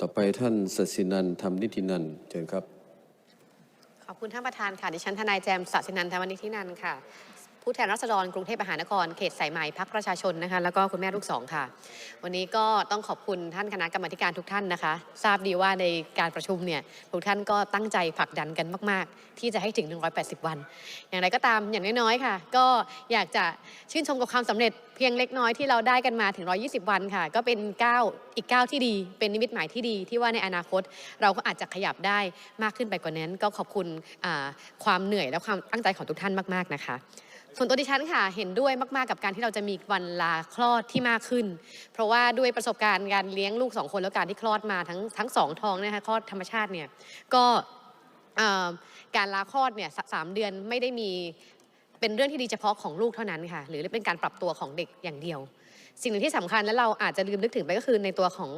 ต่อไปท่านสสินันท์ธรรมนิตินันเชิญครับ ขอบคุณท่านประธานค่ะ ดิฉันทนายแจมสัสินันทวนิธินันค่ะ ผู้แทนรัษฎรกรุงเทพมหานครเขตสายไหมพักประชาชนนะคะ แล้วก็คุณแม่ลูกสองค่ะ วันนี้ก็ต้องขอบคุณท่านคณะกรรมการทุกท่านนะคะ ทราบดีว่าในการประชุมเนี่ยทุกท่านก็ตั้งใจผลักดันกันมาก ๆ ที่จะให้ถึง 180 วัน อย่างไรก็ตามอย่างน้อยๆค่ะ ก็อยากจะชื่นชมกับความสำเร็จเพียงเล็กน้อยที่เราได้กันมาถึง 120 วันค่ะ ก็เป็นก้าวอีกก้าวที่ดีเป็นนิมิตหมายที่ดีที่ว่าในอนาคตเราก็อาจจะขยับได้มากขึ้นไปกว่านั้น ก็ขอบคุณความเหนื่อยและความตั้งใจของทุกท่านมาก ๆนะคะ ส่วนตัวดิฉันค่ะเห็นด้วยมาก ๆ กับการที่เราจะมีวันลาคลอดที่มากขึ้น เพราะว่าด้วยประสบการณ์การเลี้ยงลูกสองคนแล้วการที่คลอดมาทั้งทั้งสองท้องนะคะคลอดธรรมชาติเนี่ยก็การลาคลอดเนี่ยสามเดือนไม่ได้มีเป็นเรื่องที่ดีเฉพาะของลูกเท่านั้นค่ะ หรือเป็นการปรับตัวของเด็กอย่างเดียว สิ่งหนึ่งที่สำคัญและเราอาจจะลืมนึกถึงไปก็คือในตัวของ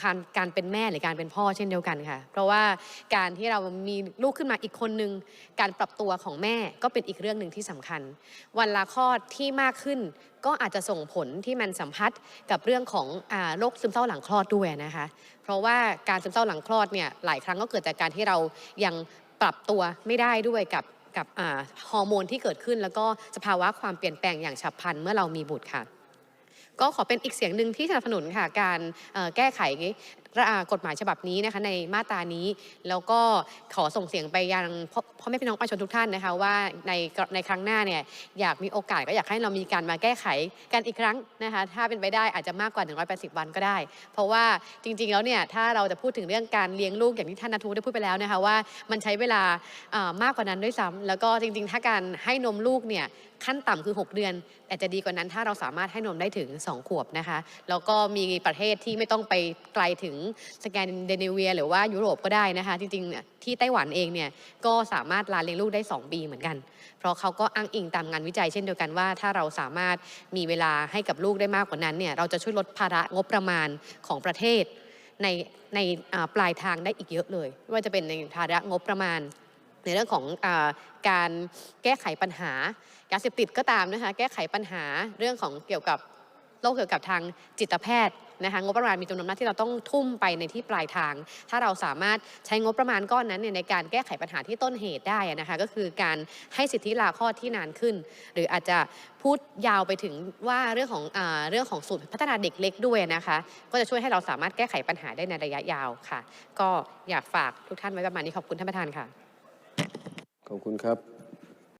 การการเป็นแม่หรือการเป็นพ่อเช่นเดียวกันค่ะ เพราะว่าการที่เรามีลูกขึ้นมาอีกคนนึง การปรับตัวของแม่ก็เป็นอีกเรื่องหนึ่งที่สำคัญ วันลาคลอดที่มากขึ้น ก็อาจจะส่งผลที่มันสัมพัทธ์กับเรื่องของอโรคซึมเศร้าหลังคลอดด้วยนะคะ เพราะว่าการซึมเศร้าหลังคลอดเนี่ยหลายครั้งก็เกิดจากการที่เรายังปรับตัวไม่ได้ด้วยกับกับฮอร์โมนที่เกิดขึ้น แล้วก็สภาวะความเปลี่ยนแปลงอย่างฉับพลันเมื่อเรามีบุตรค่ะ ก็ขอเป็นอีกเสียงหนึ่งที่สนับสนุนค่ะการแก้ไข กฎหมายฉบับนี้นะคะในมาตรานี้ แล้วก็ขอส่งเสียงไปยังพ่อแม่พี่น้องประชาชนทุกท่านนะคะว่าในในครั้งหน้าเนี่ยอยากมีโอกาสก็อยากให้เรามีการมาแก้ไขกันอีกครั้งนะคะถ้าเป็นไปได้อาจจะมากกว่า 180 วันก็ได้ เพราะว่าจริง ๆ แล้วเนี่ยถ้าเราจะพูดถึงเรื่องการเลี้ยงลูกอย่างที่ท่านนทวุฒิได้พูดไปแล้วนะคะว่ามันใช้เวลามากกว่านั้นด้วยซ้ำแล้วก็จริง ๆ ถ้าการให้นมลูกเนี่ยขั้นต่ำคือ 6 เดือน แต่จะดีกว่านั้นถ้าเราสามารถให้นมได้ถึง 2 ขวบนะคะ แล้วก็มีประเทศที่ไม่ต้องไปไกลถึงสแกนเดิเนเวีย หรือว่ายุโรปก็ได้นะคะ จริงๆเนี่ยที่ไต้หวันเองเนี่ยก็สามารถลาเลี้ยงลูกได้ 2 ปีเหมือนกัน เพราะเขาก็อ้างอิงตามงานวิจัยเช่นเดียวกันว่า ถ้าเราสามารถมีเวลาให้กับลูกได้มากกว่านั้นเนี่ยเราจะช่วยลดภาระงบประมาณของประเทศในในปลายทางได้อีกเยอะเลยไม่ว่าจะเป็นในภาระงบประมาณในเรื่องของอการแก้ไขปัญหายาเสพติดก็ตามนะคะ แก้ไขปัญหาเรื่องของเกี่ยวกับ รคเกี่ยวกับทางจิตแพทย์นะคะงบประมาณมีจำนวนมากที่เราต้องทุ่มไปในที่ปลายทาง ถ้าเราสามารถใช้งบประมาณก้อนนั้นเนี่ยในการแก้ไขปัญหาที่ต้นเหตุได้นะคะก็คือการให้สิทธิลาคลอดที่นานขึ้น หรืออาจจะพูดยาวไปถึงว่าเรื่องของอเรื่องของศูนย์พัฒนาเด็กเล็กด้วยนะคะ ก็จะช่วยให้เราสามารถแก้ไขปัญหาได้ในระยะยาวค่ะ ก็อยากฝากทุกท่านไว้ประมาณนี้ขอบคุณท่านประธานค่ะ ขอบคุณครับ